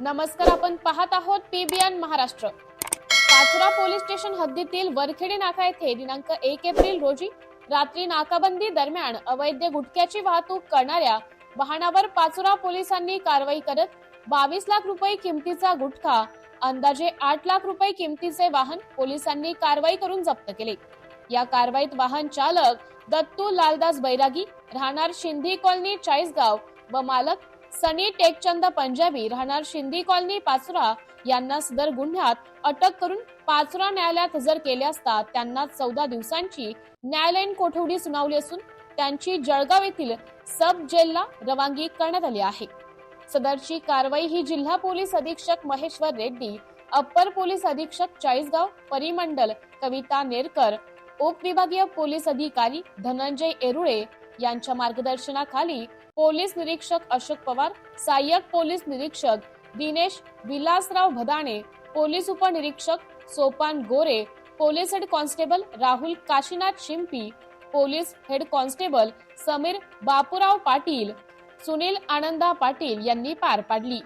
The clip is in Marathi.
नमस्कार आपण पाहत आहोत PBN Maharashtra. Pachora police station हद्दीतील वरखेडी नाका येथे दिनांक एक एप्रिल रोजी रात्री नाकाबंदी दरम्यान अवैध गुटख्याची वाहतूक करणाऱ्या वाहनावर पाचोरा पोलिसांनी कारवाई करत बावीस लाख रुपये किमतीचा गुटखा अंदाजे आठ लाख रुपये किमतीचे वाहन पोलिसांनी कारवाई करून जप्त केले. या कारवाईत वाहन चालक दत्तू लालदास बैरागी राहणार शिंदी कॉलनी चाळीसगाव व मालक सनी टेकचंद पंजाबी राहणार शिंदी कॉलनी पाचोरा यांना सदर गुन्ह्यात अटक करून पाचोरा न्यायालयात हजर केले असता त्यांना चौदा दिवसांची न्यायालयीन कोठडी सुनावली असून त्यांची जळगाव येथील सब जेलला रवानगी करण्यात आली आहे. सदरची कारवाई ही जिल्हा पोलीस अधीक्षक महेश्वर रेड्डी अप्पर पोलीस अधीक्षक चाळीसगाव परिमंडल कविता नेरकर उपविभागीय पोलीस अधिकारी धनंजय एरुळे यांच्या मार्गदर्शनाखाली पोलीस निरीक्षक अशोक पवार सहाय्यक पोलीस निरीक्षक दिनेश विलासराव भदाणे पोलीस उपनिरीक्षक Sopan Gore police head constable Rahul Kashinath Shimpi police head constable Sameer Bapurao Patil Sunil Ananda Patil यांनी पार पाडली.